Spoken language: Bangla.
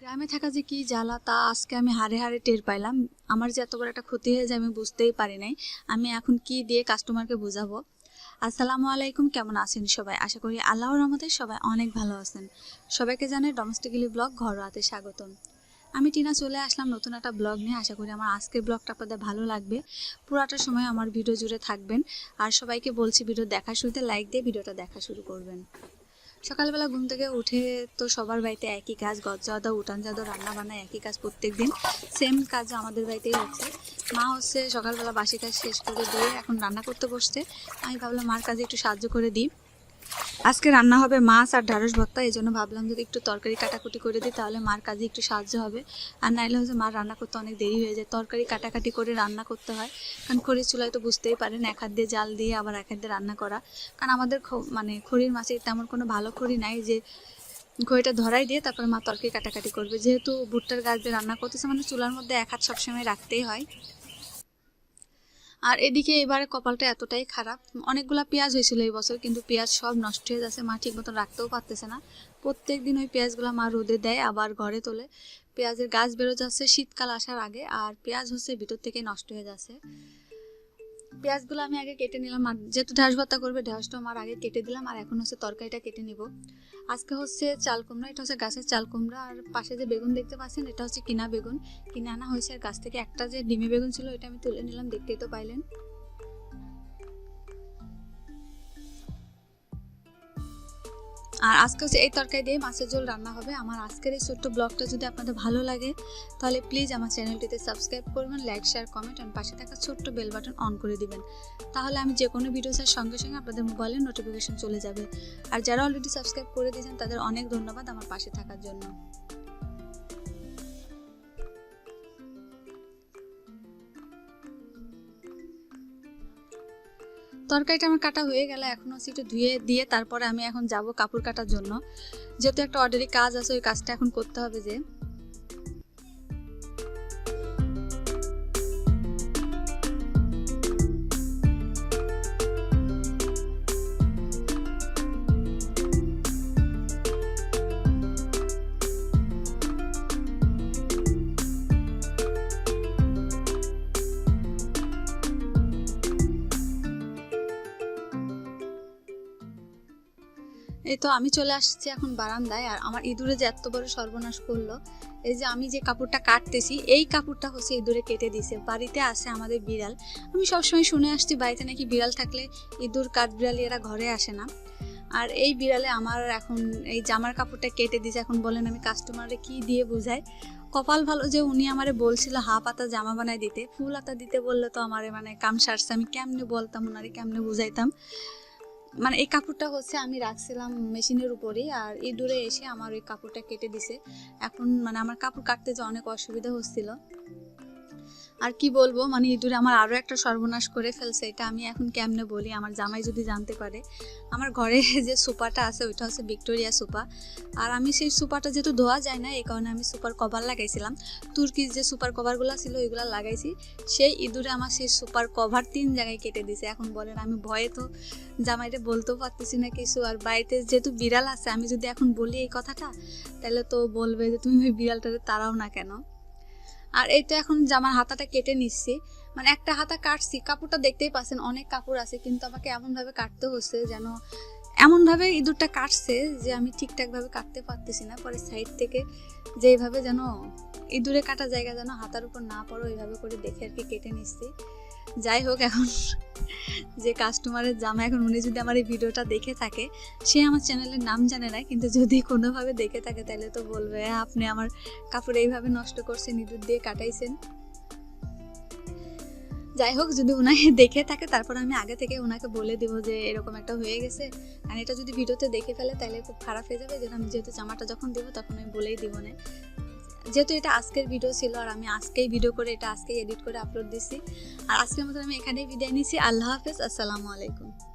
গ্রামে থাকা যে কি জ্বালা, তা আজকে আমি হারে হারে টের পাইলাম। আমার যে এত বড় একটা ক্ষতি হয়ে যায় আমি বুঝতেই পারি নাই। আমি এখন কি দিয়ে কাস্টমারকে বোঝাবো? আসসালামু আলাইকুম, কেমন আছেন সবাই? আশা করি আল্লাহর রহমতে সবাই অনেক ভালো আছেন। সবাইকে জানাই ডোমেস্টিক্যালি ব্লগ ঘরোয়াতে স্বাগতম। আমি টিনা চলে আসলাম নতুন একটা ব্লগ নিয়ে। আশা করি আমার আজকের ব্লগটা আপনাদের ভালো লাগবে। পুরাটা সময় আমার ভিডিও জুড়ে থাকবেন। আর সবাইকে বলছি, ভিডিও দেখা শুরুতে লাইক দিয়ে ভিডিওটা দেখা শুরু করবেন। সকালবেলা ঘুম থেকে উঠে তো সবার বাড়িতে একই কাজ গজ্জাদা উঠান জাদা রান্না বান্না একই কাজ প্রত্যেক দিন সেম কাজ আমাদের বাড়িতেই হচ্ছে। মা হচ্ছে সকালবেলা বাসি কাজ শেষ করে দিয়ে এখন রান্না করতে বসছে। আমি ভাবলাম মার কাজে একটু সাহায্য করে দিই। আজকে রান্না হবে মাছ আর ঢ্যাঁড়স ভর্তা, এই জন্য ভাবলাম যদি একটু তরকারি কাটাকুটি করে দিই তাহলে মার কাজে একটু সাহায্য হবে। আর নাইলে হচ্ছে মার রান্না করতে অনেক দেরি হয়ে যায়। তরকারি কাটাকাটি করে রান্না করতে হয়। কারণ খড়ির চুলায় তো বুঝতেই পারেন, এক হাত দিয়ে জাল দিয়ে আবার এক হাত দিয়ে রান্না করা। কারণ আমাদের মানে খড়ির মাছে তেমন কোনো ভালো খড়ি নাই যে খড়িটা ধরাই দিয়ে তারপরে মা তরকারি কাটাকাটি করবে। যেহেতু ভুট্টার গাছ দিয়ে রান্না করতেছে মানে চুলার মধ্যে এক হাত সবসময় রাখতেই হয়। আর এদিকে এবারে কপালটা এতটাই খারাপ। অনেকগুলা পেঁয়াজ হয়েছিল এই বছর, কিন্তু পেঁয়াজ সব নষ্ট হয়ে যাচ্ছে, মা ঠিক মতন রাখতেও পারতেছে না। প্রত্যেক দিন ওই পেঁয়াজগুলো মা রোদে দেয়, আবার ঘরে তোলে। পেঁয়াজের গাছ বেরো যাচ্ছে শীতকাল আসার আগে, আর পেঁয়াজ হচ্ছে ভিতর থেকে নষ্ট হয়ে যাচ্ছে। পেঁয়াজগুলো আমি আগে কেটে নিলাম। আর যেহেতু ঢাস ভর্তা করবে ঢাসটা আমার আগে কেটে দিলাম। আর এখন হচ্ছে তরকারিটা কেটে নিব। আজকে হচ্ছে চাল কুমড়া, এটা হচ্ছে গাছের চাল কুমড়া। আর পাশে যে বেগুন দেখতে পাচ্ছেন, এটা হচ্ছে কিনা বেগুন। কিনে আনা হয়েছে আর গাছ থেকে। একটা যে ডিমে বেগুন ছিল এটা আমি তুলে নিলাম। দেখতেই তো পাইলেন। আর আজকে হচ্ছে এই তরকারি দিয়ে মাছের ঝোল রান্না হবে। আমার আজকের এই ছোট্ট ব্লগটা যদি আপনাদের ভালো লাগে, তাহলে প্লিজ আমার চ্যানেলটিতে সাবস্ক্রাইব করবেন লাইক শেয়ার কমেন্ট আর পাশে থাকা ছোট্ট বেল বাটন অন করে দিবেন। তাহলে আমি যে কোনো ভিডিও ভিডিওসের সঙ্গে সঙ্গে আপনাদের মোবাইলে নোটিফিকেশন চলে যাবে। আর যারা অলরেডি সাবস্ক্রাইব করে দিয়েছেন, তাদের অনেক ধন্যবাদ আমার পাশে থাকার জন্য। তরকারিটা আমার কাটা হয়ে গেল এখন হচ্ছে একটু ধুয়ে দিয়ে তারপরে আমি এখন যাব কাপড় কাটার জন্য। যেহেতু একটা অর্ডারি কাজ আছে, ওই কাজটা এখন করতে হবে যে। এই তো আমি চলে আসছি এখন বারান্দায়, আর আমার ইঁদুরে যে এত বড় সর্বনাশ করল, এই যে আমি যে কাপড়টা কাটতেছি, এই কাপড়টা হচ্ছে ইঁদুরে কেটে দিছে। বাড়িতে আছে আমাদের বিড়াল। আমি সবসময় শুনে আসছি, বাড়িতে নাকি বিড়াল থাকলে ইঁদুর কাঠ বিড়ালি এরা ঘরে আসে না। আর এই বিড়ালে আমার এখন এই জামার কাপড়টা কেটে দিছে, এখন বলেন আমি কাস্টমারে কি দিয়ে বুঝাই? কপাল ভালো যে উনি আমারে বলছিল হাফ হাতা জামা বানায় দিতে। ফুল আতা দিতে বললে তো আমারে মানে কাম সারছে। আমি কেমনে বলতাম ওনারে কেমনে বুঝাইতাম? মানে এই কাপড়টা হচ্ছে আমি রাখছিলাম মেশিনের উপরেই আর ইঁদুরে এসে আমার ওই কাপড়টা কেটে দিছে। এখন মানে আমার কাপড় কাটতে যে অনেক অসুবিধা হচ্ছিল। আর কি বলব? মানে ইঁদুরে আমার আরও একটা সর্বনাশ করে ফেলছে, এটা আমি এখন কেমনে বলি? আমার জামাই যদি জানতে পারে। আমার ঘরে যে সোফাটা আছে, ওইটা হচ্ছে ভিক্টোরিয়া সোফা আর আমি সেই সোফাটা যেহেতু ধোয়া যায় না, এই কারণে আমি সুপার কভার লাগাইছিলাম। তুর্কির যে সুপার কভারগুলো ছিল, ওইগুলো লাগাইছি। সেই ইঁদুরে আমার সেই সুপার কভার তিন জায়গায় কেটে দিছে। এখন বলেন, আমি ভয়ে তো জামাইটা বলতেও পারতেছি না কিছু। আর বাড়িতে যেহেতু বিড়াল আছে, আমি যদি এখন বলি এই কথাটা, তাহলে তো বলবে যে, তুমি ওই বিড়ালটাতে তাড়াও না কেন? আর এটা এখন জামার হাতাটা কেটে নিচ্ছি। মানে একটা হাতা কাটছি, কাপড়টা দেখতেই পাচ্ছেন অনেক কাপড় আছে, কিন্তু আমাকে এমনভাবে কাটতে হচ্ছে যেন এমনভাবে ইঁদুরটা কাটছে যে আমি ঠিকঠাকভাবে কাটতে পারতেছি না। পরে সাইড থেকে যেইভাবে যেন ইঁদুরে কাটা জায়গা যেন হাতার উপর না পড়ো, ওইভাবে করে দেখে আর কি কেটে নিচ্ছি। যাই হোক এখন যে কাস্টমারের জামা এখন উনি যদি আমার এই ভিডিওটা দেখে থাকে সে আমার চ্যানেলের নাম জানে না কিন্তু যদি কোনোভাবে দেখে থাকে তাহলে তো বলবে "হ্যাঁ, আপনি আমার কাপড় এইভাবে নষ্ট করছেন ইঁদুর দিয়ে কাটাইছেন। যাই হোক যদি উনাকে দেখে থাকে তারপর আমি আগে থেকে ওনাকে বলে দিব যে এরকম একটা হয়ে গেছে। আর এটা যদি ভিডিওতে দেখে ফেলে তাহলে খুব খারাপ হয়ে যাবে। যেন আমি যেহেতু জামাটা যখন দেবো তখন আমি বলেই দিব না। যেহেতু এটা আজকের ভিডিও ছিল আর আমি আজকেই ভিডিও করে এটা আজকেই এডিট করে আপলোড দিছি। আর আজকের মতো আমি এখানেই বিদায় নিছি। আল্লাহ হাফেজ। আসসালামু আলাইকুম।